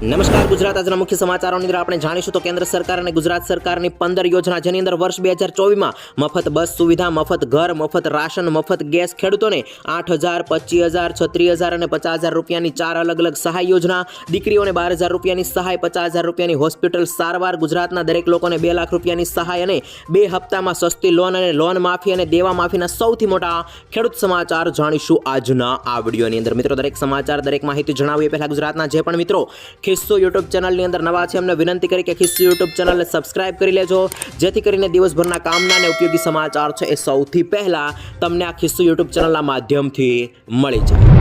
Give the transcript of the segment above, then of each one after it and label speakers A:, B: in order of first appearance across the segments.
A: નમસ્કાર, ગુજરાત આજના મુખ્ય સમાચારોની અંદર આપણે જાણીશું તો કેન્દ્ર સરકાર અને ગુજરાત સરકારની પંદર યોજના જેની અંદર વર્ષ બે હજાર ચોવીસમાં મફત બસ સુવિધા, મફત ઘર, મફત રાશન, મફત ગેસ ખેડૂતોને આઠ હજાર, પચીસ હજાર, છત્રીસ હજાર અને પચાસ હજાર રૂપિયાની ચાર અલગ અલગ સહાય યોજના. દીકરીઓને બાર હજાર રૂપિયાની સહાય, પચાસ હજાર રૂપિયાની હોસ્પિટલ સારવાર, ગુજરાતના દરેક લોકોને બે લાખ રૂપિયાની સહાય અને બે હપ્તામાં સસ્તી લોન અને લોન માફી અને દેવા માફીના સૌથી મોટા ખેડૂત સમાચાર જાણીશું આજના આ વિડીયોની અંદર. મિત્રો, દરેક સમાચાર, દરેક માહિતી જણાવીએ. પહેલાં ગુજરાતના જે પણ મિત્રો ખિસ્સુ યુટ્યુબ ચેનલની અંદર નવા છે એમને વિનંતી કરી કે ખિસ્સુ યુટ્યુબ ચેનલને સબસ્ક્રાઇબ કરી લેજો, જેથી કરીને દિવસભરના કામના અને ઉપયોગી સમાચાર છે એ સૌથી પહેલાં તમને આ ખિસ્સુ યુટ્યુબ ચેનલના માધ્યમથી મળી જાય.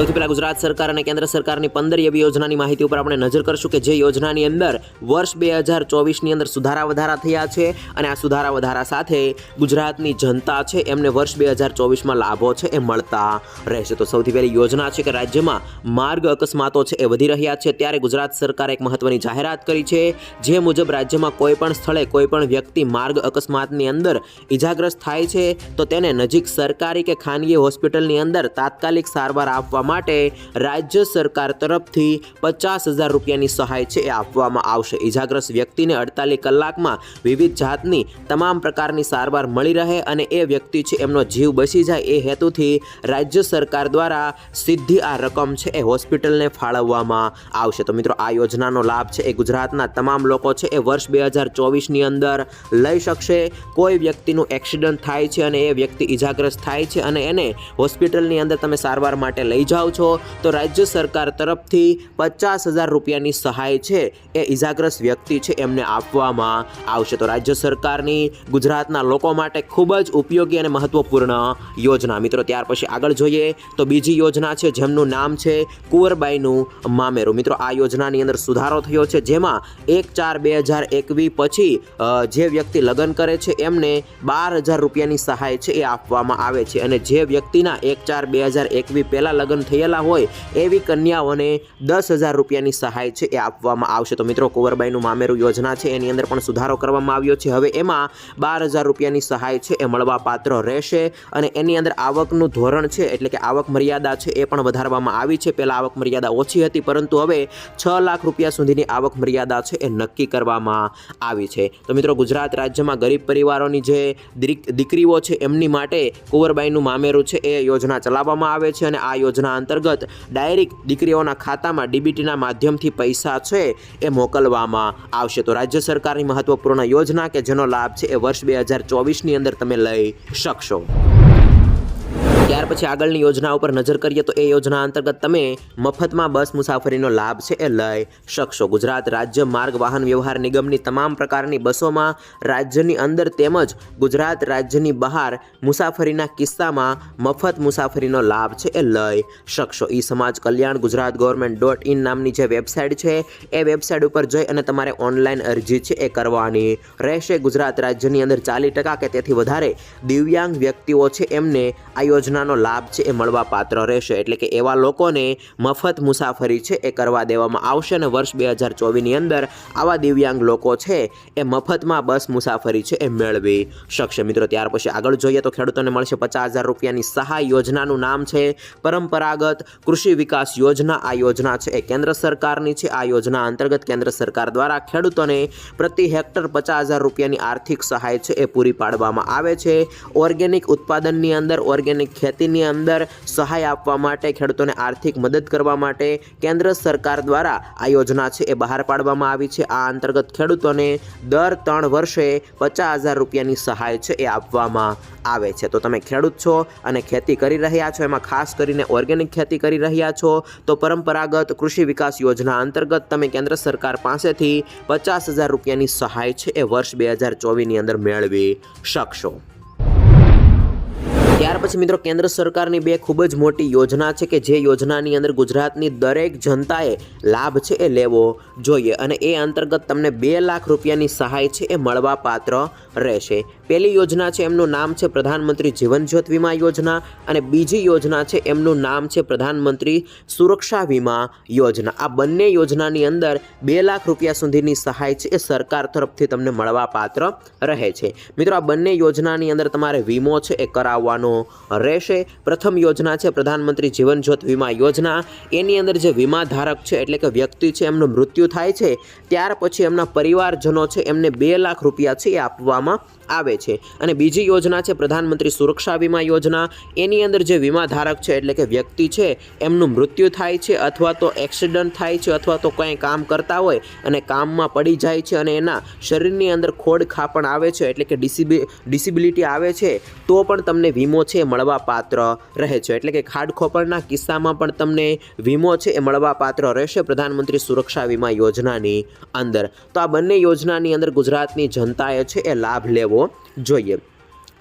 A: સૌથી પહેલા ગુજરાત સરકાર અને કેન્દ્ર સરકારની પંદર એવી યોજનાની માહિતી ઉપર આપણે નજર કરશું કે જે યોજનાની અંદર વર્ષ બે હજાર ચોવીસની અંદર સુધારા વધારા થયા છે અને આ સુધારા વધારા સાથે ગુજરાતની જનતા છે એમને વર્ષ બે હજાર ચોવીસમાં લાભો છે એ મળતા રહેશે. તો સૌથી પહેલી યોજના છે કે રાજ્યમાં માર્ગ અકસ્માતો છે એ વધી રહ્યા છે. ત્યારે ગુજરાત સરકારે એક મહત્વની જાહેરાત કરી છે જે મુજબ રાજ્યમાં કોઈપણ સ્થળે કોઈપણ વ્યક્તિ માર્ગ અકસ્માતની અંદર ઈજાગ્રસ્ત થાય છે તો તેને નજીક સરકારી કે ખાનગી હોસ્પિટલની અંદર તાત્કાલિક સારવાર આપવા માટે રાજ્ય સરકાર તરફથી પચાસ હજાર રૂપિયાની સહાય છે એ આપવામાં આવશે. ઈજાગ્રસ્ત વ્યક્તિને અડતાલીસ કલાકમાં વિવિધ જાતની તમામ પ્રકારની સારવાર મળી રહે અને એ વ્યક્તિ છે એમનો જીવ બચી જાય એ હેતુથી રાજ્ય સરકાર દ્વારા સીધી આ રકમ છે એ હોસ્પિટલને ફાળવવામાં આવશે. તો મિત્રો, આ યોજનાનો લાભ છે એ ગુજરાતના તમામ લોકો છે એ વર્ષ બે હજાર ચોવીસની અંદર લઈ શકશે. કોઈ વ્યક્તિનું એક્સિડન્ટ થાય છે અને એ વ્યક્તિ ઈજાગ્રસ્ત થાય છે અને એને હોસ્પિટલની અંદર તમે સારવાર માટે લઈ જાઓ છો, તો રાજ્ય સરકાર તરફથી પચાસ હજાર રૂપિયાની સહાય છે એ ઈજાગ્રસ્ત વ્યક્તિ છે એમને આપવામાં આવશે. તો રાજ્ય સરકારની ગુજરાતના લોકો માટે ખૂબ જ ઉપયોગી અને મહત્વપૂર્ણ યોજના. મિત્રો, ત્યાર પછી આગળ જોઈએ તો બીજી યોજના છે, જેમનું નામ છે કુંવરબાઈનું મામેરું. મિત્રો, આ યોજનાની અંદર સુધારો થયો છે, જેમાં એક ચાર બે હજાર એકવીસ પછી જે વ્યક્તિ લગ્ન કરે છે એમને બાર હજાર રૂપિયાની સહાય છે એ આપવામાં આવે છે. અને જે વ્યક્તિના એક ચાર બે હજાર એકવીસ પહેલાં લગ્ન થયેલા હોય એવી કન્યાઓને દસ હજાર રૂપિયાની સહાય છે એ આપવામાં આવશે. તો મિત્રો, કુંવરબાઈનું મામેરું યોજના છે, એની અંદર પણ સુધારો કરવામાં આવ્યો છે. હવે એમાં બાર હજાર રૂપિયાની સહાય છે, એ મળવાપાત્ર રહેશે અને એની અંદર આવકનું ધોરણ છે, એટલે કે આવક મર્યાદા છે, એ પણ વધારવામાં આવી છે. પહેલાં આવક મર્યાદા ઓછી હતી, પરંતુ હવે છ લાખ રૂપિયા સુધીની આવક મર્યાદા છે, એ નક્કી કરવામાં આવી છે. તો મિત્રો, ગુજરાત રાજ્યમાં ગરીબ પરિવારોની જે દીક- દીકરીઓ છે, એમની માટે કુંવરબાઈનું મામેરું છે, એ યોજના ચલાવવામાં આવે છે અને આ યોજના અંતર્ગત ડાયરેક્ટ દીકરીઓના ખાતામાં ડીબીટીના માધ્યમથી પૈસા છે એ મોકલવામાં આવશે. તો રાજ્ય સરકારની મહત્વપૂર્ણ યોજના કે જેનો લાભ છે એ વર્ષ બે હજાર ચોવીસની અંદર તમે લઈ શકશો. ત્યાર પછી આગળની યોજના ઉપર નજર કરીએ તો એ યોજના અંતર્ગત તમે મફતમાં બસ મુસાફરીનો લાભ છે એ લઈ શકશો. ગુજરાત રાજ્ય માર્ગ વાહન વ્યવહાર નિગમની તમામ પ્રકારની બસોમાં રાજ્યની અંદર તેમજ ગુજરાત રાજ્યની બહાર મુસાફરીના કિસ્સામાં મફત મુસાફરીનો લાભ છે એ લઈ શકશો. E Samaj Kalyan Gujarat government dot in નામની જે વેબસાઇટ છે, એ વેબસાઇટ ઉપર જઈ અને તમારે ઓનલાઈન અરજી છે એ કરવાની રહેશે. ગુજરાત રાજ્યની અંદર ચાલીસ ટકા કે તેથી વધારે દિવ્યાંગ વ્યક્તિઓ છે એમને આ યોજનાનો લાભ છે એ મળવા પાત્ર રહેશે. એટલે કે એવા લોકોને મફત મુસાફરી છે એ કરવા દેવામાં આવશે અને વર્ષ બે હજાર ચોવીસની અંદર આવા દિવ્યાંગ લોકો છે એ મફતમાં બસ મુસાફરી છે એ મેળવી શકશે. મિત્રો, ત્યાર પછી આગળ જોઈએ તો ખેડૂતોને મળશે પચાસ હજાર રૂપિયાની સહાય યોજનાનું નામ છે પરંપરાગત કૃષિ વિકાસ યોજના. આ યોજના છે એ કેન્દ્ર સરકારની છે. આ યોજના અંતર્ગત કેન્દ્ર સરકાર દ્વારા ખેડૂતોને પ્રતિ હેક્ટર પચાસ હજાર રૂપિયાની આર્થિક સહાય છે એ પૂરી પાડવામાં આવે છે. ઓર્ગેનિક ઉત્પાદનની અંદર ઓર્ગેનિક ખેતીની અંદર સહાય આપવા માટે, ખેડૂતોને આર્થિક મદદ કરવા માટે કેન્દ્ર સરકાર દ્વારા આ યોજના છે એ બહાર પાડવામાં આવી છે. આ અંતર્ગત ખેડૂતોને દર ત્રણ વર્ષે પચાસ હજાર રૂપિયાની સહાય છે એ આપવામાં આવે છે. તો તમે ખેડૂત છો અને ખેતી કરી રહ્યા છો, એમાં ખાસ કરીને ઓર્ગેનિક ખેતી કરી રહ્યા છો, તો પરંપરાગત કૃષિ વિકાસ યોજના અંતર્ગત તમે કેન્દ્ર સરકાર પાસેથી પચાસ હજાર રૂપિયાની સહાય છે એ વર્ષ બે હજાર ચોવીસની અંદર મેળવી શકશો. ત્યાર પછી મિત્રો કેન્દ્ર સરકારની બે ખૂબ જ મોટી યોજના છે કે જે યોજનાની અંદર ગુજરાતની દરેક જનતાએ લાભ છે એ લેવો જોઈએ અને એ અંતર્ગત તમને બે લાખ રૂપિયાની સહાય છે એ મળવા પાત્ર રહેશે. પહેલી યોજના છે એમનું નામ છે પ્રધાનમંત્રી જીવન જ્યોત વીમા યોજના અને બીજી યોજના છે એમનું નામ છે પ્રધાનમંત્રી સુરક્ષા વીમા યોજના. આ બંને યોજનાની અંદર બે લાખ રૂપિયા સુધીની સહાય છે એ સરકાર તરફથી તમને મળવા પાત્ર રહે છે. મિત્રો આ બંને યોજનાની અંદર તમારે વીમો છે એ કરાવવાનો કરવાનો રહેશે. પ્રથમ યોજના છે પ્રધાનમંત્રી જીવન જ્યોત વીમા યોજના. એની અંદર જે વીમા ધારક છે એટલે કે વ્યક્તિ છે એમનું મૃત્યુ થાય છે. ત્યાર પછી એમના પરિવારજનો છે એમને બે લાખ રૂપિયા છે એ આપવામાં આવે છે. અને બીજી યોજના છે પ્રધાનમંત્રી સુરક્ષા વીમા યોજના. એની અંદર જે વીમા ધારક છે એટલે કે વ્યક્તિ છે એમનું મૃત્યુ થાય છે અથવા તો એક્સિડન્ટ થાય છે અથવા તો કંઈ કામ કરતા હોય અને કામમાં પડી જાય છે અને એના શરીરની અંદર ખોડ ખાપણ આવે છે એટલે કે ડિસિબિ, ડિસિબિલિટી આવે છે, તો પણ તમને વીમો છે એ મળવા રહે છે. એટલે કે ખાડખોપણના કિસ્સામાં પણ તમને વીમો છે એ મળવાપાત્ર રહેશે પ્રધાનમંત્રી સુરક્ષા વીમા યોજનાની અંદર. તો આ બંને યોજનાની અંદર ગુજરાતની જનતાએ છે એ લાભ લેવો જોઈએ.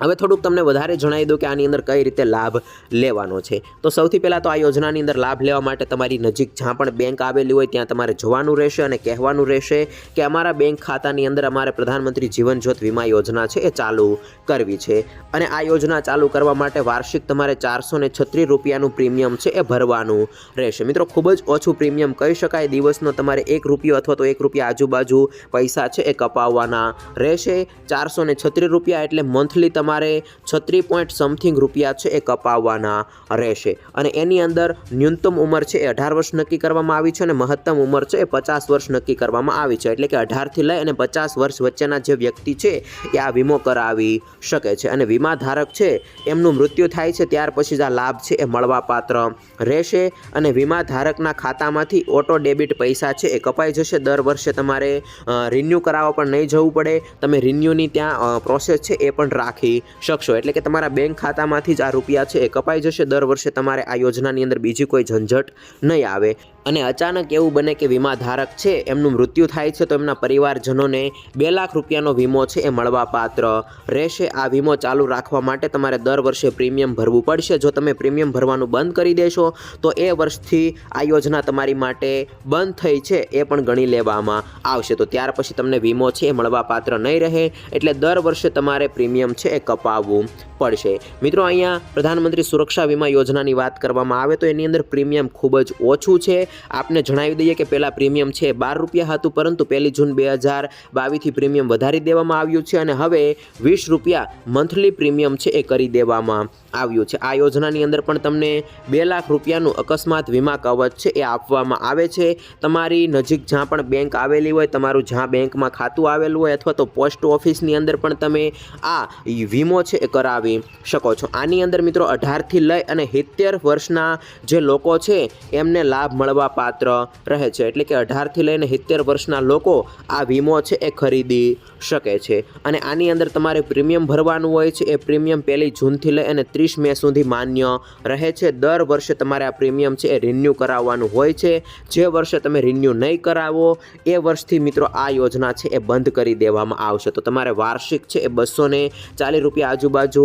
A: હવે થોડુંક તમને વધારે જણાવી દઉં કે આની અંદર કઈ રીતે લાભ લેવાનો છે. તો સૌથી પહેલાં તો આ યોજનાની અંદર લાભ લેવા માટે તમારી નજીક જ્યાં પણ બેંક આવેલી હોય ત્યાં તમારે જવાનું રહેશે અને કહેવાનું રહેશે કે અમારા બેંક ખાતાની અંદર અમારે પ્રધાનમંત્રી જીવન જ્યોત વીમા યોજના છે એ ચાલુ કરવી છે. અને આ યોજના ચાલુ કરવા માટે વાર્ષિક તમારે ચારસો ને છત્રીસ રૂપિયાનું પ્રીમિયમ છે એ ભરવાનું રહેશે. મિત્રો, ખૂબ જ ઓછું પ્રીમિયમ કહી શકાય. દિવસનો તમારે એક રૂપિયો અથવા તો એક રૂપિયા આજુબાજુ પૈસા છે એ કપાવવાના રહેશે. ચારસો છત્રીસ રૂપિયા એટલે મંથલી તમારે છત્રીસ પોઈન્ટ સમથિંગ રૂપિયા છે એ કપાવવાના રહેશે. અને એની અંદર ન્યૂનતમ ઉંમર છે એ અઢાર વર્ષ નક્કી કરવામાં આવી છે અને મહત્તમ ઉંમર છે એ પચાસ વર્ષ નક્કી કરવામાં આવી છે. એટલે કે અઢારથી લઈ અને પચાસ વર્ષ વચ્ચેના જે વ્યક્તિ છે એ આ વીમો કરાવી શકે છે. અને વીમા ધારક છે એમનું મૃત્યુ થાય છે ત્યાર પછી જ આ લાભ છે એ મળવાપાત્ર રહેશે. અને વીમા ધારકના ખાતામાંથી ઓટો ડેબિટ પૈસા છે એ કપાઈ જશે. દર વર્ષે તમારે રિન્યૂ કરાવવા પણ નહીં જવું પડે. તમે રિન્યૂની ત્યાં પ્રોસેસ છે એ પણ રાખી શકશો. એટલે કે તમારા બેંક ખાતામાંથી જ આ રૂપિયા છે એ કપાઈ જશે. દર વર્ષે તમારે આ યોજનાની અંદર બીજી કોઈ ઝંઝટ નહીં આવે. અને અચાનક એવું બને કે વીમા ધારક છે, એમનું મૃત્યુ થાય છે, તો એમના પરિવારજનોને બે લાખ રૂપિયાનો વીમો છે એ મળવાપાત્ર રહેશે. આ વીમો ચાલુ રાખવા માટે તમારે દર વર્ષે પ્રીમિયમ ભરવું પડશે. જો તમે પ્રીમિયમ ભરવાનું બંધ કરી દેશો, તો એ વર્ષથી આ યોજના તમારી માટે બંધ થઈ છે એ પણ ગણી લેવામાં આવશે. તો ત્યાર પછી તમને વીમો છે એ મળવાપાત્ર નહીં રહે, એટલે દર વર્ષે તમારે પ્રીમિયમ છે એ કપાવવું પડશે. મિત્રો, અહીંયા પ્રધાનમંત્રી સુરક્ષા વીમા યોજનાની વાત કરવામાં આવે તો એની અંદર પ્રીમિયમ ખૂબ જ ઓછું છે. આપને જણાવી દઈએ કે પહેલાં પ્રીમિયમ છે બાર રૂપિયા હતું, પરંતુ પહેલી જૂન બે હજાર બાવીસથી પ્રીમિયમ વધારી દેવામાં આવ્યું છે અને હવે વીસ રૂપિયા મંથલી પ્રીમિયમ છે એ કરી દેવામાં આવ્યું છે. આ યોજનાની અંદર પણ તમને બે લાખ રૂપિયાનું અકસ્માત વીમા કવચ છે એ આપવામાં આવે છે. તમારી નજીક જ્યાં પણ બેંક આવેલી હોય, તમારું જ્યાં બેંકમાં ખાતું આવેલું હોય અથવા તો પોસ્ટ ઓફિસની અંદર પણ તમે આ વીમો છે એ કરાવી શકો છો. આની અંદર મિત્રો અઢારથી લઈ અને સિત્તેર વર્ષના જે લોકો છે, એમને લાભ મળવા પાત્ર રહે છે. એટલે કે અઢારથી લઈને સિત્તેર વર્ષના લોકો આ વીમો છે એ ખરીદી શકે છે. અને આની અંદર તમારે પ્રીમિયમ ભરવાનું હોય છે. એ પ્રીમિયમ પહેલી જૂનથી લઈ અને ત્રીસ મે સુધી માન્ય રહે છે. દર વર્ષે તમારે આ પ્રીમિયમ છે એ રિન્યૂ કરાવવાનું હોય છે. જે વર્ષે તમે રિન્યૂ નહીં કરાવો, એ વર્ષથી મિત્રો આ યોજના છે એ બંધ કરી દેવામાં આવશે. તો તમારે વાર્ષિક છે એ બસો ચાલીસ રૂપિયા આજુબાજુ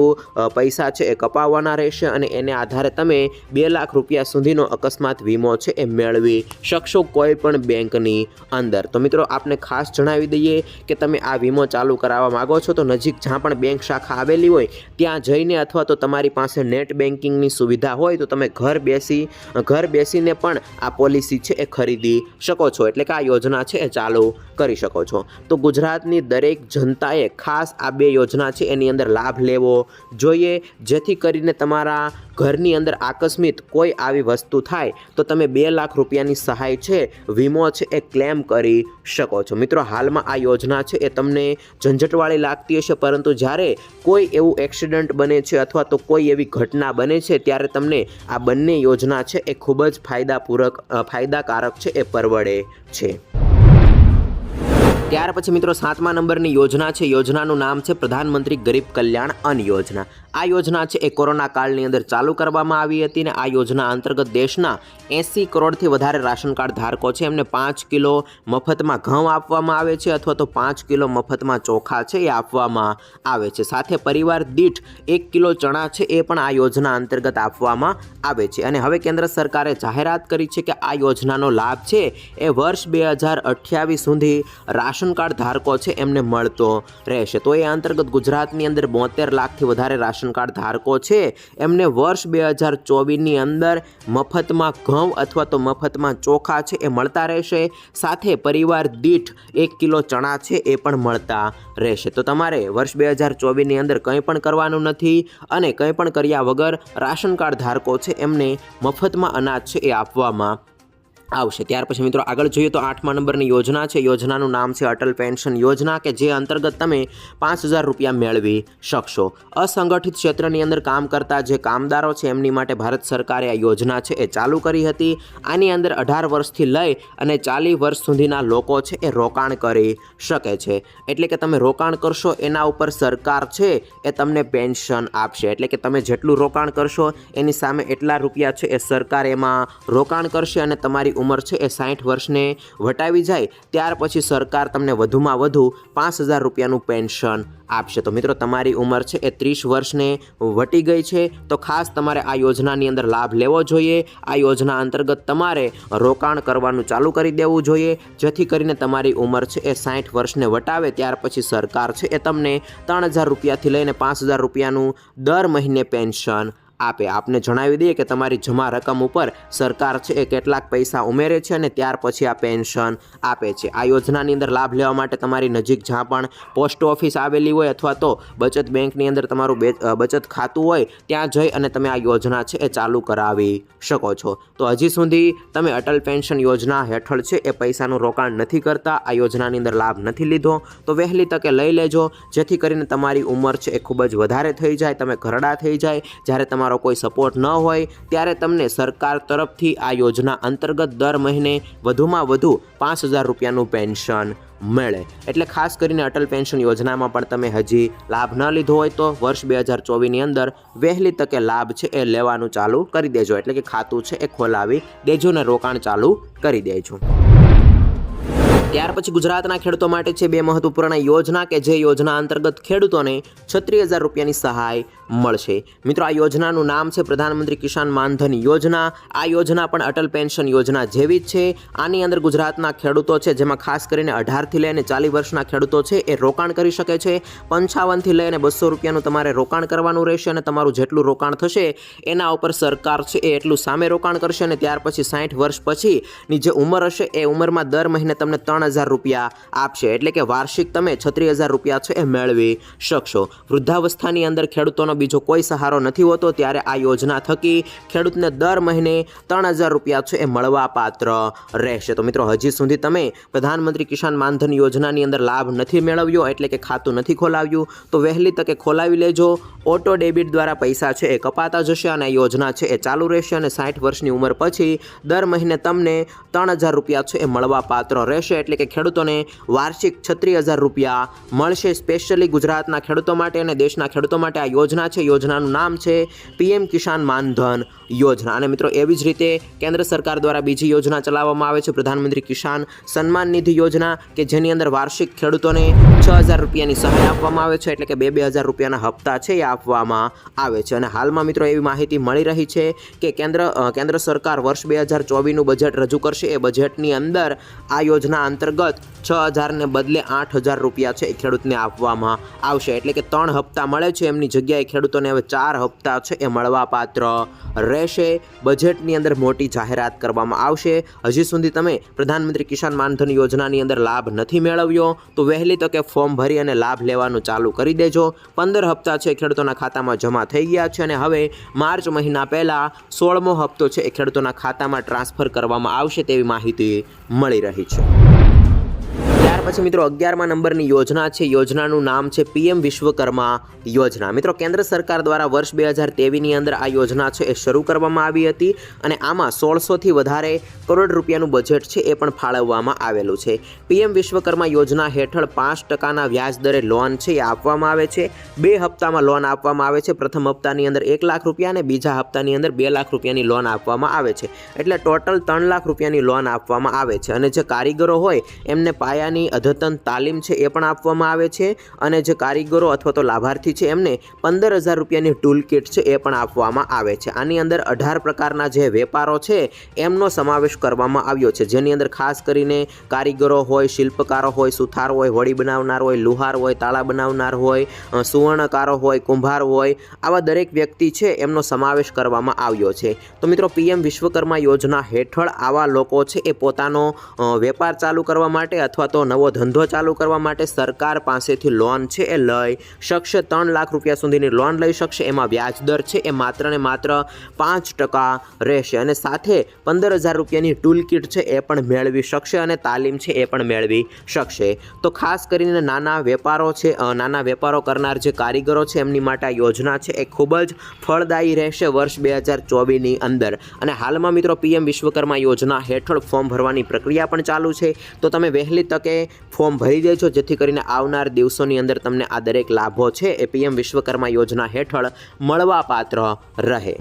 A: પૈસા છે એ કપાવવાના રહેશે અને એને આધારે તમે બે લાખ રૂપિયા સુધીનો અકસ્માત વીમો છે એ મેળવી શકશો કોઈ પણ બેંકની અંદર. તો મિત્રો આપને ખાસ જણાવી દઈએ કે તમે આ વીમો ચાલુ કરાવવા માગો છો, તો નજીક જ્યાં પણ બેંક શાખા આવેલી હોય, ત્યાં જઈને અથવા તો તમારી પાસે નેટ બેન્કિંગની સુવિધા હોય, તો તમે ઘર બેસી, ઘર બેસીને પણ આ પોલિસી છે એ ખરીદી શકો છો. એટલે કે આ યોજના છે એ ચાલુ કરી શકો છો. તો ગુજરાતની દરેક જનતાએ ખાસ આ બે યોજના છે એની અંદર લાભ લેવો જોઈએ, જેથી કરીને તમારા ઘરની અંદર આકસ્મિક કોઈ આવી વસ્તુ થાય, તો તમે બે લાખ રૂપિયાની સહાય છે, વીમો છે એ ક્લેમ કરી શકો છો. મિત્રો, હાલમાં આ યોજના છે એ તમને ઝંઝટવાળી લાગતી હશે, પરંતુ જ્યારે કોઈ એવું એક્સિડન્ટ બને છે અથવા તો કોઈ એવી ઘટના બને છે, ત્યારે તમને આ બંને યોજના છે એ ખૂબ જ ફાયદાપૂરક ફાયદાકારક છે, એ પરવડે છે. ત્યાર પછી મિત્રો સાતમા નંબરની યોજના છે. યોજનાનું નામ છે પ્રધાનમંત્રી ગરીબ કલ્યાણ અન્ન યોજના. આ યોજના છે એ કોરોના કાળની અંદર ચાલુ કરવામાં આવી હતી ને આ યોજના અંતર્ગત દેશના એંસી કરોડથી વધારે રાશન કાર્ડ ધારકો છે. એમને પાંચ કિલો મફતમાં ઘઉં આપવામાં આવે છે અથવા તો પાંચ કિલો મફતમાં ચોખા છે એ આપવામાં આવે છે. સાથે પરિવાર દીઠ એક કિલો ચણા છે એ પણ આ યોજના અંતર્ગત આપવામાં આવે છે. અને હવે કેન્દ્ર સરકારે જાહેરાત કરી છે કે આ યોજનાનો લાભ છે એ વર્ષ બે હજાર અઠ્યાવીસ સુધી રાશન રાશન કાર્ડ ધારકો છે, એમને મળતો રહેશે. તો એ અંતર્ગત ગુજરાતની અંદર બોતેર લાખથી વધારે રાશન કાર્ડ ધારકો છે. એમને વર્ષ બે હજાર ચોવીસની અંદર મફતમાં ઘઉં અથવા તો મફતમાં ચોખા છે, એ મળતા રહેશે. સાથે પરિવાર દીઠ એક કિલો ચણા છે, એ પણ મળતા રહેશે. તો તમારે વર્ષ બે હજાર ચોવીસની અંદર કંઈ પણ કરવાનું નથી અને કંઈ પણ કર્યા વગર રાશન કાર્ડ ધારકો છે, એમને મફતમાં અનાજ છે, એ આપવામાં આવશે. ત્યાર પછી મિત્રો આગળ જોઈએ તો આઠમા નંબરની યોજના છે. યોજનાનું નામ છે અટલ પેન્શન યોજના કે જે અંતર્ગત તમે પાંચ હજાર રૂપિયા મેળવી શકશો. અસંગઠિત ક્ષેત્રની અંદર કામ કરતા જે કામદારો છે એમની માટે ભારત સરકારે આ યોજના છે એ ચાલુ કરી હતી. આની અંદર અઢાર વર્ષથી લઈ અને ચાલીસ વર્ષ સુધીના લોકો છે એ રોકાણ કરી શકે છે. એટલે કે તમે રોકાણ કરશો એના ઉપર સરકાર છે એ તમને પેન્શન આપશે. એટલે કે તમે જેટલું રોકાણ કરશો એની સામે એટલા રૂપિયા છે એ સરકાર એમાં રોકાણ કરશે અને તમારી ઉંમર છે એ સાઠ વર્ષને વટાવી જાય, ત્યાર પછી સરકાર તમને વધુમાં વધુ પાંચ હજાર રૂપિયાનું પેન્શન આપશે. તો મિત્રો, તમારી ઉંમર છે એ ત્રીસ વર્ષને વટી ગઈ છે, તો ખાસ તમારે આ યોજનાની અંદર લાભ લેવો જોઈએ. આ યોજના અંતર્ગત તમારે રોકાણ કરવાનું ચાલુ કરી દેવું જોઈએ, જેથી કરીને તમારી ઉંમર છે એ સાઠ વર્ષને વટાવે, ત્યાર પછી સરકાર છે એ તમને ત્રણ હજાર રૂપિયાથી લઈને પાંચ હજાર રૂપિયાનું દર મહિને પેન્શન આપે. આપને જણાવી દઈએ કે તમારી જમા રકમ ઉપર સરકાર છે એ કેટલાક પૈસા ઉમેરે છે અને ત્યાર પછી આ પેન્શન આપે છે. આ યોજનાની અંદર લાભ લેવા માટે તમારી નજીક જ્યાં પણ પોસ્ટ ઓફિસ આવેલી હોય અથવા તો બચત બેંકની અંદર તમારું બચત ખાતું હોય, ત્યાં જઈ અને તમે આ યોજના છે એ ચાલુ કરાવી શકો છો. તો હજી સુધી તમે અટલ પેન્શન યોજના હેઠળ છે એ પૈસાનું રોકાણ નથી કરતા, આ યોજનાની અંદર લાભ નથી લીધો, તો વહેલી તકે લઈ લેજો. જેથી કરીને તમારી ઉંમર છે એ ખૂબ જ વધારે થઈ જાય, તમે ઘરડા થઈ જાય. જ્યારે તમારો કોઈ સપોર્ટ ન હોય, ત્યારે તમને સરકાર તરફથી આ યોજના અંતર્ગત દર મહિને વધુમાં વધુ પાંચ હજાર રૂપિયાનું પેન્શન મળે. એટલે ખાસ કરીને અટલ પેન્શન યોજનામાં પણ તમે હજી લાભ ન લીધો હોય તો વર્ષ બે હજાર ચોવીસની અંદર વહેલી તકે લાભ છે એ લેવાનું ચાલુ કરી દેજો. એટલે કે ખાતું છે એ ખોલાવી દેજો ને રોકાણ ચાલુ કરી દેજો. ત્યાર પછી ગુજરાતના ખેડૂતો માટે છે બે મહત્વપૂર્ણ યોજના કે જે યોજના અંતર્ગત ખેડૂતોને છત્રીસ હજાર રૂપિયાની સહાય મળશે. મિત્રો, આ યોજનાનું નામ છે પ્રધાનમંત્રી કિસાન માનધન યોજના. આ યોજના પણ અટલ પેન્શન યોજના જેવી જ છે. આની અંદર ગુજરાતના ખેડૂતો છે, જેમાં ખાસ કરીને અઢારથી લઈને ચાલીસ વર્ષના ખેડૂતો છે, એ રોકાણ કરી શકે છે. પંચાવનથી લઈને બસો રૂપિયાનું તમારે રોકાણ કરવાનું રહેશે અને તમારું જેટલું રોકાણ થશે, એના ઉપર સરકાર છે એ એટલું સામે રોકાણ કરશે અને ત્યાર પછી સાઠ વર્ષ પછીની જે ઉંમર હશે, એ ઉંમરમાં દર મહિને તમને ત્રણ હજાર રૂપિયા આપશે. એટલે કે વાર્ષિક તમે છત્રીસ હજાર રૂપિયા છે એ મેળવી શકશો. વૃદ્ધાવસ્થાની અંદર ખેડૂતોનો બીજો કોઈ સહારો નથી હોતો, ત્યારે આ યોજના થકી ખેડૂતને દર મહિને ત્રણ હજાર રૂપિયા છે એ મળવા પાત્ર રહેશે. તો મિત્રો, હજી સુધી તમે પ્રધાનમંત્રી કિસાન માનધન યોજનાની અંદર લાભ નથી મેળવ્યો, એટલે કે ખાતું નથી ખોલાવ્યું, તો વહેલી તકે ખોલાવી લેજો. ઓટો ડેબિટ દ્વારા પૈસા છે એ કપાતા જશે અને આ યોજના છે એ ચાલુ રહેશે અને સાઠ વર્ષની ઉંમર પછી દર મહિને તમને ત્રણ હજાર રૂપિયા છે એ મળવા પાત્ર રહેશે, એટલે કે ખેડૂતોને વાર્ષિક છત્રીસ હજાર રૂપિયા મળશે. સ્પેશિયલી ગુજરાતના ખેડૂતો માટે અને દેશના ખેડૂતો માટે આ યોજના છે, યોજનાનું નામ છે પીએમ કિસાન માનધન યોજના. અને મિત્રો, એવી જ રીતે કેન્દ્ર સરકાર દ્વારા બીજી યોજના ચલાવવામાં આવે છે, પ્રધાનમંત્રી કિસાન સન્માન નિધિ યોજના, કે જેની અંદર વાર્ષિક ખેડૂતોને છ હજાર રૂપિયાની સહાય આપવામાં આવે છે, એટલે કે બે બે હજાર રૂપિયાના હપ્તા છે એ આપવામાં આવે છે. અને હાલમાં મિત્રો, એવી માહિતી મળી રહી છે કે કેન્દ્ર કેન્દ્ર સરકાર વર્ષ બે હજાર ચોવીસનું બજેટ રજૂ કરશે. એ બજેટની અંદર આ યોજના અંતર્ગત છ હજારને બદલે આઠ હજાર રૂપિયા છે એ ખેડૂતને આપવામાં આવશે. એટલે કે ત્રણ હપ્તા મળે છે એમની જગ્યાએ ખેડૂતોને હવે ચાર હપ્તા છે એ મળવાપાત્ર રહેશે. બજેટની અંદર મોટી જાહેરાત કરવામાં આવશે. હજી સુધી તમે પ્રધાનમંત્રી કિસાન માનધન યોજનાની અંદર લાભ નથી મેળવ્યો, તો વહેલી તકે ફોર્મ ભરી અને લાભ લેવાનું ચાલુ કરી દેજો. પંદર હપ્તા છે ખેડૂતોના ખાતામાં જમા થઈ ગયા છે અને હવે માર્ચ મહિના પહેલાં સોળમો હપ્તો છે એ ખેડૂતોના ખાતામાં ટ્રાન્સફર કરવામાં આવશે તેવી માહિતી મળી રહી છે. ત્યાર પછી મિત્રો અગિયારમા નંબરની યોજના છે. યોજનાનું નામ છે પીએમ વિશ્વકર્મા યોજના. મિત્રો, કેન્દ્ર સરકાર દ્વારા વર્ષ બે હજાર તેવીસની અંદર આ યોજના છે એ શરૂ કરવામાં આવી હતી અને આમાં સોળસોથી વધારે કરોડ રૂપિયાનું બજેટ છે એ પણ ફાળવવામાં આવેલું છે. પીએમ વિશ્વકર્મા યોજના હેઠળ પાંચ ટકાના વ્યાજ દરે લોન છે એ આપવામાં આવે છે. બે હપ્તામાં લોન આપવામાં આવે છે. પ્રથમ હપ્તાની અંદર એક લાખ રૂપિયા અને બીજા હપ્તાની અંદર બે લાખ રૂપિયાની લોન આપવામાં આવે છે. એટલે ટોટલ ત્રણ લાખ રૂપિયાની લોન આપવામાં આવે છે. અને જે કારીગરો હોય એમને પાયાની અદ્યતન તાલીમ છે એ પણ આપવામાં આવે છે અને જે કારીગરો અથવા તો લાભાર્થી છે એમને પંદર હજાર રૂપિયાની ટૂલ કિટ છે એ પણ આપવામાં આવે છે. આની અંદર અઢાર પ્રકારના જે વેપારો છે એમનો સમાવેશ કરવામાં આવ્યો છે. જેની અંદર ખાસ કરીને કારીગરો હોય, શિલ્પકારો હોય, સુથાર હોય વળી બનાવનાર હોય, લુહાર હોય, તાળા બનાવનાર હોય સુવર્ણકારો હોય, કુંભાર હોય, આવા દરેક વ્યક્તિ છે એમનો સમાવેશ કરવામાં આવ્યો છે. તો મિત્રો પીએમ વિશ્વકર્મા યોજના હેઠળ આવા લોકો છે એ પોતાનો વેપાર ચાલુ કરવા માટે અથવા તો નવો ધંધો ચાલુ કરવા માટે સરકાર પાસેથી લોન છે એ લઈ શકશે. ત્રણ લાખ રૂપિયા સુધીની લોન લઈ શકશે. એમાં વ્યાજ દર છે એ માત્ર ને માત્ર પાંચ ટકા રહેશે અને સાથે પંદર હજાર રૂપિયાની ટૂલ કિટ છે એ પણ મેળવી શકશે અને તાલીમ છે એ પણ મેળવી શકશે. તો ખાસ કરીને નાના વેપારો છે નાના વેપારો કરનાર જે કારીગરો છે એમની માટે આ યોજના છે એ ખૂબ જ ફળદાયી રહેશે વર્ષ બે હજાર ચોવીસની અંદર. અને હાલમાં મિત્રો પીએમ વિશ્વકર્મા યોજના હેઠળ ફોર્મ ભરવાની પ્રક્રિયા પણ ચાલુ છે. તો તમે વહેલી તકે ફોર્મ ભરી દેજો જેથી કરીને આવનાર દિવસોની અંદર તમને આ દરેક લાભો છે એ પીએમ વિશ્વકર્મા યોજના હેઠળ મળવાપાત્ર રહે.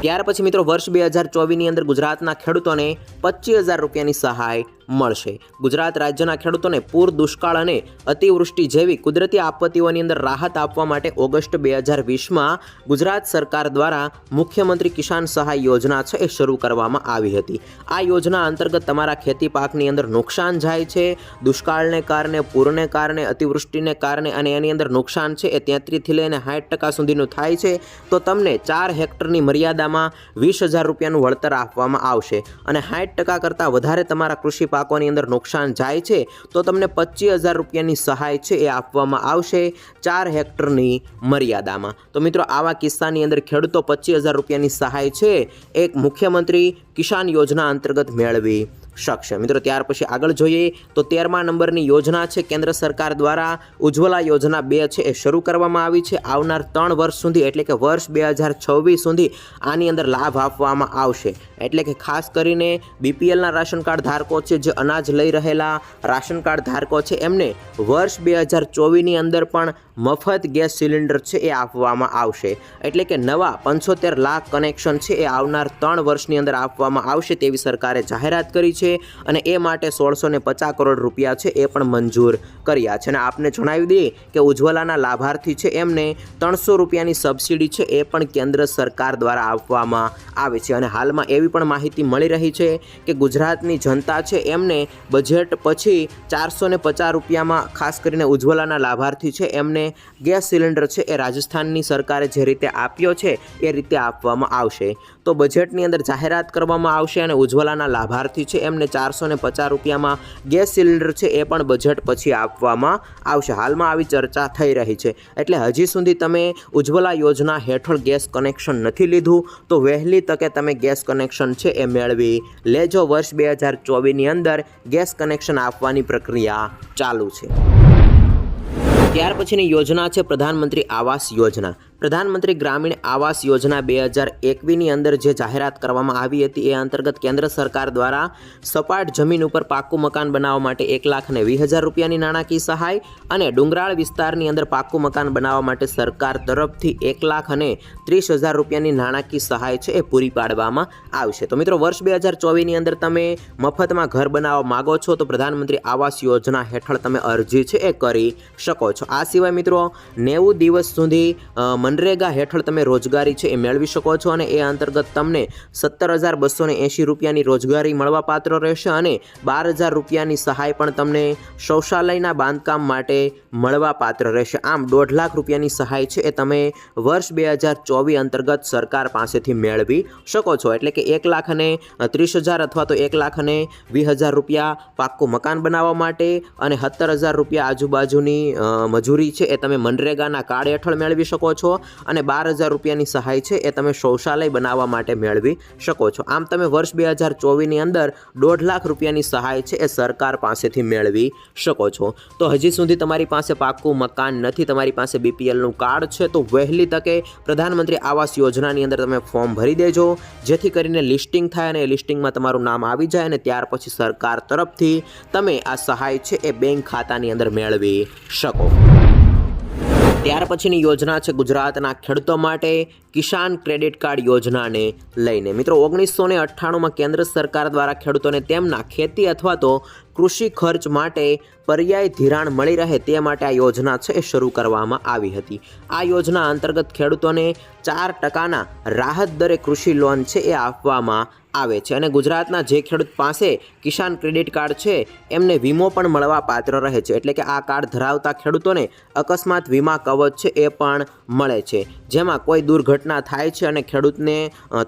A: ત્યાર પછી મિત્રો, વર્ષ બે હજાર ચોવીસની અંદર ગુજરાતના ખેડૂતોને પચીસ હજાર રૂપિયાની સહાય મળશે. ગુજરાત રાજ્યના ખેડૂતોને પૂર, દુષ્કાળ અને અતિવૃષ્ટિ જેવી કુદરતી આપત્તિઓની અંદર રાહત આપવા માટે ઓગસ્ટ બે હજાર વીસમાં ગુજરાત સરકાર દ્વારા મુખ્યમંત્રી કિસાન સહાય યોજના છે એ શરૂ કરવામાં આવી હતી. આ યોજના અંતર્ગત તમારા ખેતી પાકની અંદર નુકસાન જાય છે, દુષ્કાળને કારણે, પૂરને કારણે, અતિવૃષ્ટિને કારણે અને એની અંદર નુકસાન છે એ તેત્રીસથી લઈને સાઠ ટકા સુધીનું થાય છે, તો તમને ચાર હેક્ટરની મર્યાદામાં વીસ હજાર રૂપિયાનું વળતર આપવામાં આવશે. અને સાઠ ટકા કરતાં વધારે તમારા કૃષિ પાકોની અંદર નુકસાન જાય છે, તો તમને પચીસ હજાર રૂપિયાની સહાય છે એ આપવામાં આવશે ચાર હેક્ટરની મર્યાદામાં. તો મિત્રો, આવા કિસ્સાની અંદર ખેડૂતો પચીસ હજાર રૂપિયાની સહાય છે, એક મુખ્યમંત્રી કિસાન યોજના અંતર્ગત મેળવી શકશે. મિત્રો, ત્યાર પછી આગળ જોઈએ તો તેરમા નંબરની યોજના છે. કેન્દ્ર સરકાર દ્વારા ઉજ્જવલા યોજના બે છે એ શરૂ કરવામાં આવી છે. આવનાર ત્રણ વર્ષ સુધી, એટલે કે વર્ષ બે હજાર છવ્વીસ સુધી આની અંદર લાભ આપવામાં આવશે. એટલે કે ખાસ કરીને બીપીએલના રાશન કાર્ડ ધારકો છે, જે અનાજ લઈ રહેલા રાશન કાર્ડ ધારકો છે, એમને વર્ષ બે હજાર ચોવીસની અંદર પણ મફત ગેસ સિલિન્ડર છે એ આપવામાં આવશે. એટલે કે નવા પંચોતેર લાખ કનેક્શન છે એ આવનાર ત્રણ વર્ષની અંદર આપવામાં આવશે તેવી સરકારે જાહેરાત કરી છે. અને એ માટે સોળસો ને પચાસ કરોડ રૂપિયા છે એ પણ મંજૂર કર્યા છે. અને આપને જણાવી દઈએ કે ઉજ્જવલાના લાભાર્થી છે એમને ત્રણસો રૂપિયાની સબસિડી છે એ પણ કેન્દ્ર સરકાર દ્વારા આપવામાં આવે છે. અને હાલમાં એવી પણ માહિતી મળી રહી છે કે ગુજરાતની જનતા છે એમને બજેટ પછી ચારસો ને પચાસ રૂપિયામાં ખાસ કરીને ઉજ્જવલાના લાભાર્થી છે એમને ગેસ સિલિન્ડર છે એ રાજસ્થાનની સરકારે જે રીતે આપ્યો છે એ રીતે આપવામાં આવશે. તો બજેટની અંદર જાહેરાત કરવામાં આવશે અને ઉજ્જવલાના લાભાર્થી છે. એમને ચારસો ને પચાસ રૂપિયામાં ગેસ સિલિન્ડર છે એ પણ બજેટ પછી આપવામાં આવશે. હાલમાં આવી ચર્ચા થઈ રહી છે. એટલે હજી સુધી તમે ઉજ્જવલા યોજના હેઠળ ગેસ કનેક્શન નથી લીધું, તો વહેલી તકે તમે ગેસ કનેક્શન છે એ મેળવી લેજો. વર્ષ બે હજાર ચોવીસની અંદર ગેસ કનેક્શન આપવાની પ્રક્રિયા ચાલુ છે. ત્યાર પછીની યોજના છે પ્રધાનમંત્રી આવાસ યોજના. પ્રધાનમંત્રી ગ્રામીણ આવાસ યોજના બે હજાર એકવીસની અંદર જે જાહેરાત કરવામાં આવી હતી, એ અંતર્ગત કેન્દ્ર સરકાર દ્વારા સપાટ જમીન ઉપર પાક્કું મકાન બનાવવા માટે એક લાખ ને વીસ હજાર રૂપિયાની નાણાકીય સહાય અને ડુંગરાળ વિસ્તારની અંદર પાક્કું મકાન બનાવવા માટે સરકાર તરફથી એક લાખ અને ત્રીસ હજાર રૂપિયાની નાણાકીય સહાય છે એ પૂરી પાડવામાં આવશે તો મિત્રો, વર્ષ બે હજાર ચોવીસની અંદર તમે મફતમાં ઘર બનાવવા માગો છો, તો પ્રધાનમંત્રી આવાસ યોજના હેઠળ તમે અરજી છે એ કરી શકો છો. આ સિવાય મિત્રો, નેવું દિવસ સુધી મનરેગા હેઠળ તમે રોજગારી છે એ મેળવી શકો છો અને એ અંતર્ગત તમને સત્તર હજાર બસો એંશી રૂપિયાની રોજગારી મળવાપાત્ર રહેશે અને બાર હજાર રૂપિયાની સહાય પણ તમને શૌચાલયના બાંધકામ માટે મળવાપાત્ર રહેશે. આમ દોઢ લાખ રૂપિયાની સહાય છે એ તમે વર્ષ બે હજાર ચોવીસ અંતર્ગત સરકાર પાસેથી મેળવી શકો છો. એટલે કે એક લાખ અને ત્રીસ હજાર અથવા તો એક લાખ અને વીસ હજાર રૂપિયા પાક્કું મકાન બનાવવા માટે અને સત્તર હજાર રૂપિયા આજુબાજુની મજૂરી છે એ તમે મનરેગાના કાર્ડ હેઠળ મેળવી શકો છો. અને બાર હજાર રૂપિયાની સહાય છે એ તમે શૌચાલય બનાવવા માટે મેળવી શકો છો. આમ તમે વર્ષ બે હજાર ચોવીસની અંદર દોઢ લાખ રૂપિયાની સહાય છે એ સરકાર પાસેથી મેળવી શકો છો. તો હજી સુધી તમારી પાસે પાક્કું મકાન નથી, તમારી પાસે બીપીએલનું કાર્ડ છે, તો વહેલી તકે પ્રધાનમંત્રી આવાસ યોજનાની અંદર તમે ફોર્મ ભરી દેજો. જેથી કરીને લિસ્ટિંગ થાય અને એ લિસ્ટિંગમાં તમારું નામ આવી જાય અને ત્યાર પછી સરકાર તરફથી તમે આ સહાય છે એ બેંક ખાતાની અંદર મેળવી શકો. ત્યાર પછીની યોજના છે ગુજરાતના ખેડૂતો માટે કિસાન ક્રેડિટ કાર્ડ યોજનાને લઈને. મિત્રો ઓગણીસો ને અઠ્ઠાણુંમાં કેન્દ્ર સરકાર દ્વારા ખેડૂતોને તેમના ખેતી અથવા તો કૃષિ ખર્ચ માટે પર્યાય ધિરાણ મળી રહે તે માટે આ યોજના છે એ શરૂ કરવામાં આવી હતી. આ યોજના અંતર્ગત ખેડૂતોને ચાર ટકાના રાહત દરે કૃષિ લોન છે એ આપવામાં આવે છે અને ગુજરાતના જે ખેડૂત પાસે કિસાન ક્રેડિટ કાર્ડ છે, એમને વીમો પણ મળવા પાત્ર રહે છે. એટલે કે આ કાર્ડ ધરાવતા ખેડૂતોને અકસ્માત વીમા કવચ છે એ પણ મળે છે. જેમાં કોઈ દુર્ઘટના થાય છે અને ખેડૂતને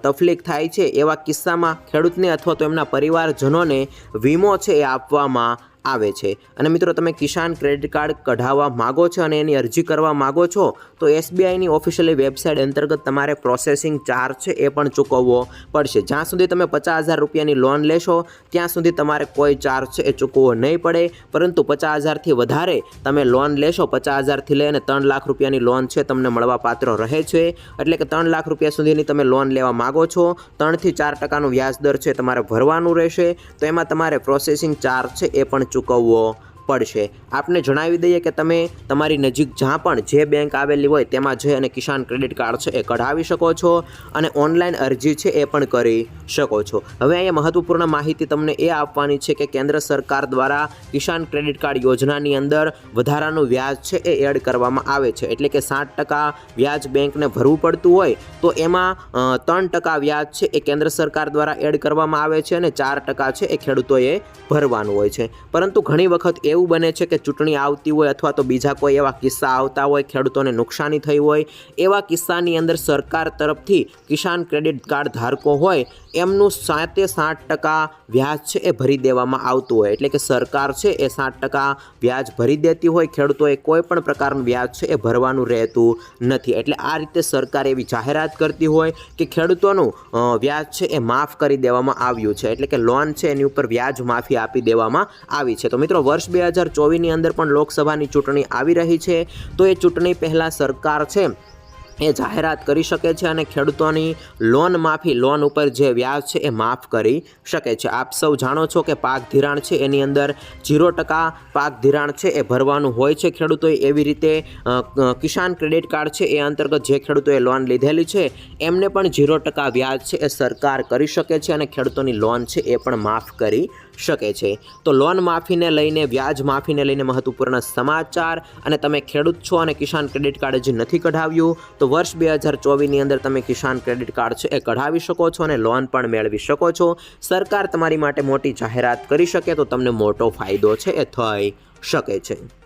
A: તકલીફ થાય છે એવા કિસ્સામાં ખેડૂતને અથવા તો એમના પરિવારજનોને વીમો છે એ આપવામાં આવે છે. અને મિત્રો, તમે કિસાન ક્રેડિટ કાર્ડ કઢાવવા માગો છો અને એની અરજી કરવા માગો છો, તો એસબીઆઈની ઓફિશિયલી વેબસાઇટ અંતર્ગત તમારે પ્રોસેસિંગ ચાર્જ છે એ પણ ચૂકવવો પડશે. જ્યાં સુધી તમે પચાસ હજાર રૂપિયાની લોન લેશો, ત્યાં સુધી તમારે કોઈ ચાર્જ છે એ ચૂકવવો નહીં પડે. પરંતુ પચાસ હજારથી વધારે તમે લોન લેશો, પચાસ હજારથી લઈને ત્રણ લાખ રૂપિયાની લોન છે તમને મળવા પાત્ર રહે છે. એટલે કે ત્રણ લાખ રૂપિયા સુધીની તમે લોન લેવા માગો છો, ત્રણથી ચાર ટકાનું વ્યાજ દર છે તમારે ભરવાનું રહેશે. તો એમાં તમારે પ્રોસેસિંગ ચાર્જ છે એ પણ ચૂકવવો પડશે. આપને જણાવી દઈએ કે તમે તમારી નજીક જ્યાં પણ જે બેંક આવેલી હોય તેમાં જઈ અને કિસાન ક્રેડિટ કાર્ડ છે એ કઢાવી શકો છો અને ઓનલાઈન અરજી છે એ પણ કરી શકો છો. હવે અહીંયા મહત્વપૂર્ણ માહિતી તમને એ આપવાની છે કે કેન્દ્ર સરકાર દ્વારા કિસાન ક્રેડિટ કાર્ડ યોજનાની અંદર વધારાનું વ્યાજ છે એ એડ કરવામાં આવે છે. એટલે કે સાત ટકા વ્યાજ બેંકને ભરવું પડતું હોય તો એમાં ત્રણ ટકા વ્યાજ છે એ કેન્દ્ર સરકાર દ્વારા એડ કરવામાં આવે છે અને ચાર ટકા છે એ ખેડૂતોએ ભરવાનું હોય છે. પરંતુ ઘણી વખત એવું બને છે કે ચૂંટણી આવતી હોય અથવા તો બીજા કોઈ એવા કિસ્સા આવતા હોય, ખેડૂતોને નુકસાની થઈ હોય, એવા કિસ્સાની અંદર સરકાર તરફથી કિસાન ક્રેડિટ કાર્ડ ધારકો હોય, એમનું સાતે સાઠ ટકા વ્યાજ છે એ ભરી દેવામાં આવતું હોય. એટલે કે સરકાર છે એ સાત ટકા વ્યાજ ભરી દેતી હોય, ખેડૂતોએ કોઈ પણ પ્રકારનું વ્યાજ છે એ ભરવાનું રહેતું નથી. એટલે આ રીતે સરકાર એવી જાહેરાત કરતી હોય કે ખેડૂતોનું વ્યાજ છે એ માફ કરી દેવામાં આવ્યું છે. એટલે કે લોન છે એની ઉપર વ્યાજ માફી આપી દેવામાં આવી છે. તો મિત્રો, વર્ષ બે હજાર ચોવીસની અંદર પણ લોકસભાની ચૂંટણી આવી રહી છે. તો એ ચૂંટણી પહેલાં સરકાર છે એ જાહેરાત કરી શકે છે અને ખેડૂતોની લોન માફી, લોન ઉપર જે વ્યાજ છે એ માફ કરી શકે છે. આપ સૌ જાણો છો કે પાક ધિરાણ છે, એની અંદર જીરો ટકા પાક ધિરાણ છે એ ભરવાનું હોય છે ખેડૂતોએ. એવી રીતે કિસાન ક્રેડિટ કાર્ડ છે એ અંતર્ગત જે ખેડૂતોએ લોન લીધેલી છે, એમને પણ જીરો ટકા વ્યાજ છે એ સરકાર કરી શકે છે અને ખેડૂતોની લોન છે એ પણ માફ કરી શકે છે. તો લોન માફીને લઈને, વ્યાજ માફીને લઈને મહત્વપૂર્ણ સમાચાર અને તમે ખેડૂત છો અને કિસાન ક્રેડિટ કાર્ડ હજી નથી કઢાવ્યું, તો વર્ષ બે હજાર ચોવીસની અંદર તમે કિસાન ક્રેડિટ કાર્ડ છે એ કઢાવી શકો છો અને લોન પણ મેળવી શકો છો. સરકાર તમારી માટે મોટી જાહેરાત કરી શકે તો તમને મોટો ફાયદો છે એ થઈ શકે છે.